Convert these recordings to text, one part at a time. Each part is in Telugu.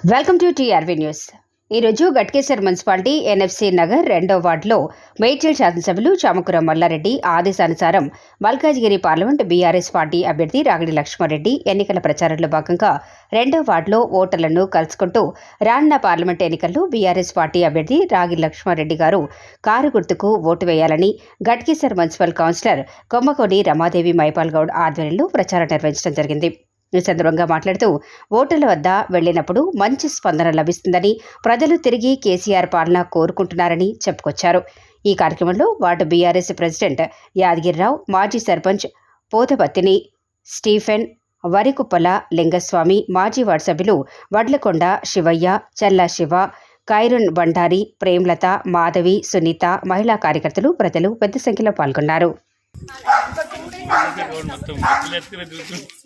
వెల్కమ్ టు టీఆర్వీ న్యూస్ ఈరోజు గట్కేసర్ మున్సిపాలిటీ ఎన్ఎఫ్సి నగర్ రెండో వార్డులో మేడ్చల్ శాసనసభ్యులు చామకుర మల్లారెడ్డి ఆదేశానుసారం మల్కాజ్గిరి పార్లమెంట్ బీఆర్ఎస్ పార్టీ అభ్యర్థి రాగిడి లక్ష్మారెడ్డి ఎన్నికల ప్రచారంలో భాగంగా రెండో వార్డులో ఓటర్లను కలుసుకుంటూ రానున్న పార్లమెంట్ ఎన్నికల్లో బీఆర్ఎస్ పార్టీ అభ్యర్థి రాగి లక్ష్మారెడ్డి గారు కారు గుర్తుకు ఓటు వేయాలని గట్కేసర్ మున్సిపల్ కౌన్సిలర్ కొమ్మకోడి రమాదేవి మైపాల్ గౌడ్ ఆధ్వర్యంలో ప్రచారం నిర్వహించడం జరిగింది. ఈ సందర్భంగా మాట్లాడుతూ ఓటర్ల వద్ద వెళ్ళినప్పుడు మంచి స్పందన లభిస్తుందని ప్రజలు తిరిగి కేసీఆర్ పాలన కోరుకుంటున్నారని చెప్పుకొచ్చారు ఈ కార్యక్రమంలో వార్డు బీఆర్ఎస్ ప్రెసిడెంట్ యాదగిరిరావు మాజీ సర్పంచ్ పోతపత్తిని స్టీఫెన్ వరికుప్పల లింగస్వామి మాజీ వార్డు సభ్యులు వడ్లకొండ శివయ్య చల్ల శివ కైరున్ బండారి ప్రేమ్లత మాధవి సునీత మహిళా కార్యకర్తలు ప్రజలు పెద్ద సంఖ్యలో పాల్గొన్నారు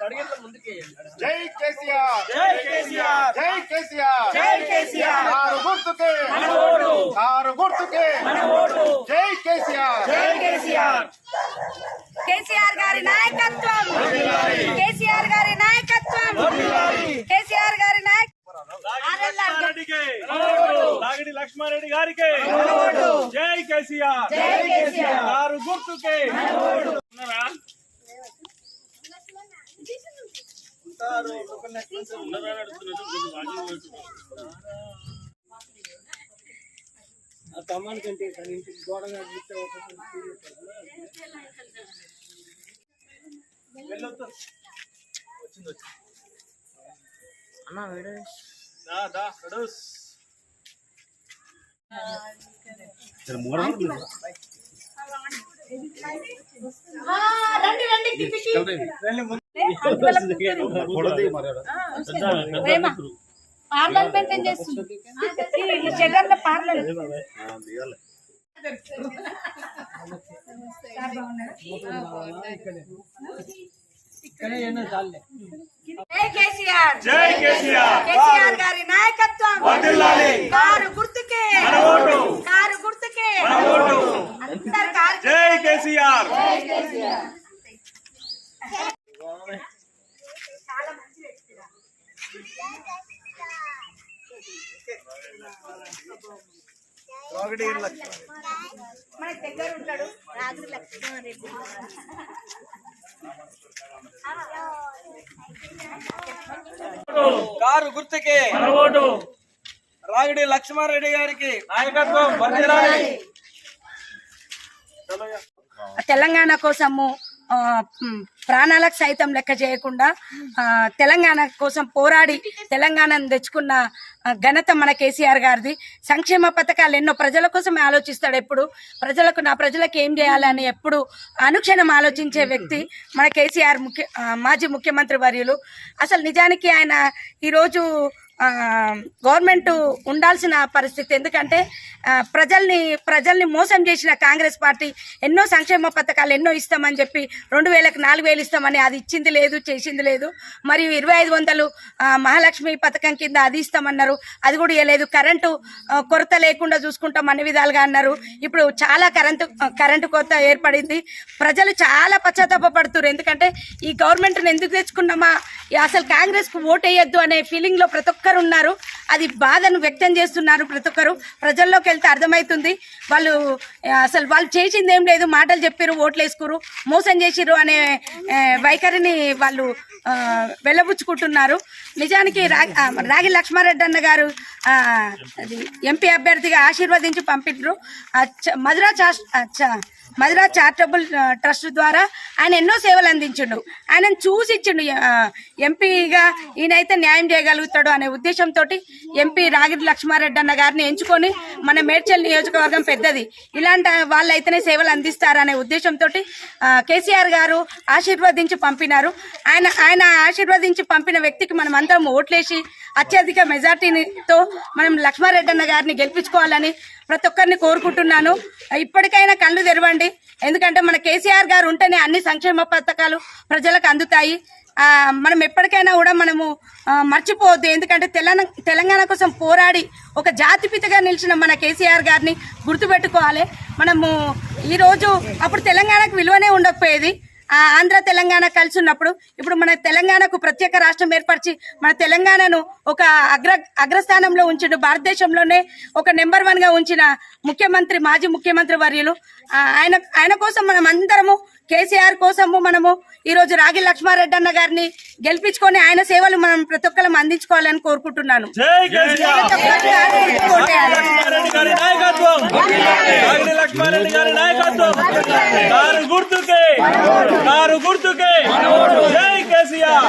జై కేసీఆర్ జై కేసీఆర్ జై కేసీఆర్ జై కేసీఆర్ కారు గుర్తుకే మనోడు కారు గుర్తుకే మనోడు జై కేసీఆర్ జై కేసీఆర్ కేసీఆర్ గారి నాయకత్వం కేసీఆర్ గారి నాయకత్వం కేసీఆర్ గారి నాయకత్వం లక్ష్మారెడ్డికి నాగిడి లక్ష్మారెడ్డి గారికి జై కేసీఆర్ గారు గుర్తుకే ఉన్నారా? ఉన్నారా ఆ తమ్మాని కంటే తన ఇంటికి గోడ ఒక వెళ్ళొద్దు. అన్న వీడే దా, దా, నడుస్. రండి రండి కిందికి. ప్రేమ. పార్లర్ మెయింటైన్ చేస్తుంది? పార్లర్ ఇక్కడే ఏమో చాలే జై కేసీఆర్. జై కేసీఆర్. కేసీఆర్ గారి నాయకత్వం వర్ధిల్లాలి. కారు గుర్తుకే ఓటు. కారు గుర్తుకే ఓటు. అందరు కారు జై కేసీఆర్ మన దగ్గర ఉంటాడు. కారు గుర్తుకే. రాగిడి లక్ష్మారెడ్డి గారికి నాయకత్వం. తెలంగాణ. కోసము ప్రాణాలకు సైతం లెక్క చేయకుండా తెలంగాణ కోసం పోరాడి తెలంగాణను తెచ్చుకున్న ఘనత మన కేసీఆర్ గారిది. సంక్షేమ పథకాలు ఎన్నో ప్రజల కోసమే ఆలోచిస్తాడు ఎప్పుడు. ప్రజలకు నా ప్రజలకు ఏం చేయాలని ఎప్పుడు అనుక్షణం ఆలోచించే వ్యక్తి మన కేసీఆర్ ముఖ్య మాజీ ముఖ్యమంత్రి వర్యులు. అసలు నిజానికి ఆయన ఈరోజు గవర్నమెంట్ ఉండాల్సిన పరిస్థితి. ఎందుకంటే ప్రజల్ని ప్రజల్ని మోసం చేసిన కాంగ్రెస్ పార్టీ ఎన్నో సంక్షేమ పథకాలు ఎన్నో ఇస్తామని చెప్పి రెండు వేలకు నాలుగు వేలు ఇస్తామని అది ఇచ్చింది లేదు చేసింది లేదు. మరియు ఇరవై ఐదు వందలు మహాలక్ష్మి పథకం కింద అది ఇస్తామన్నారు. అది కూడా ఇవ్వలేదు కరెంటు కొరత లేకుండా చూసుకుంటాం అన్ని విధాలుగా అన్నారు. ఇప్పుడు చాలా కరెంటు కరెంటు కొరత ఏర్పడింది. ప్రజలు చాలా పశ్చాత్తాపడుతున్నారు ఎందుకంటే ఈ గవర్నమెంట్ని ఎందుకు తెచ్చుకున్నామా? ఈ అసలు కాంగ్రెస్కు ఓటు వేయొద్దు అనే ఫీలింగ్లో ప్రతి ఒక్క ఒక్కరు ఉన్నారు అది బాధను వ్యక్తం చేస్తున్నారు ప్రతి ఒక్కరు. ప్రజల్లోకి వెళ్తే అర్థమవుతుంది వాళ్ళు అసలు వాళ్ళు చేసింది ఏం లేదు. మాటలు చెప్పారు ఓట్లు వేసుకురు మోసం చేసిర్రు అనే వైఖరిని వాళ్ళు వెళ్ళబుచ్చుకుంటున్నారు. నిజానికి రాగి రాగి లక్ష్మారెడ్డి అన్న గారు అది ఎంపీ అభ్యర్థిగా ఆశీర్వదించి పంపిండ్రు మధురా చా మధురా చారిటబుల్ ట్రస్ట్ ద్వారా ఆయన ఎన్నో సేవలు అందించిండు. ఆయనను చూసి ఇచ్చిండు ఎంపీగా ఈయనైతే న్యాయం చేయగలుగుతాడు అనే ఉద్దేశంతో ఎంపీ రాగిరి లక్ష్మారెడ్డి అన్న గారిని ఎంచుకొని మన మేడ్చల్ నియోజకవర్గం పెద్దది. ఇలాంటి వాళ్ళైతేనే సేవలు అందిస్తారనే ఉద్దేశంతో కేసీఆర్ గారు ఆశీర్వదించి పంపినారు. ఆయన ఆయన ఆశీర్వదించి పంపిన వ్యక్తికి మనం అందరం ఓట్లేసి అత్యధిక మెజార్టీతో మనం లక్ష్మారెడ్డి అన్న గారిని గెలిపించుకోవాలని ప్రతి ఒక్కరిని కోరుకుంటున్నాను. ఇప్పటికైనా కళ్ళు తెరవండి. ఎందుకంటే మన కేసీఆర్ గారు ఉంటేనే అన్ని సంక్షేమ పథకాలు ప్రజలకు అందుతాయి. మనం ఎప్పటికైనా కూడా మనము మర్చిపోవద్దు. ఎందుకంటే తెలంగాణ తెలంగాణ కోసం పోరాడి ఒక జాతిపితగా నిలిచిన మన కేసీఆర్ గారిని గుర్తుపెట్టుకోవాలి. మనము ఈరోజు అప్పుడు తెలంగాణకు విలువనే ఉండకపోయేది. ఆంధ్ర తెలంగాణ కలిసి ఉన్నప్పుడు ఇప్పుడు మన తెలంగాణకు ప్రత్యేక రాష్ట్రం ఏర్పరిచి మన తెలంగాణను ఒక అగ్ర అగ్రస్థానంలో ఉంచిండు. భారతదేశంలోనే ఒక నెంబర్ వన్గా ఉంచిన ముఖ్యమంత్రి మాజీ ముఖ్యమంత్రి వర్యులు. ఆయన ఆయన కోసం మనం అందరము కేసీఆర్ కోసము మనము ఈ రోజు రాగి లక్ష్మారెడ్డి అన్న గారిని గెలిపించుకొని ఆయన సేవలు మనం ప్రతి ఒక్కరం అందించుకోవాలని కోరుకుంటున్నాను. గారి నాయకత్వం. నాగిరి లక్ష్మారెడ్డి గారి నాయకత్వం. కారు గుర్తుకే. కారు గుర్తుకే. జై కేసీఆర్.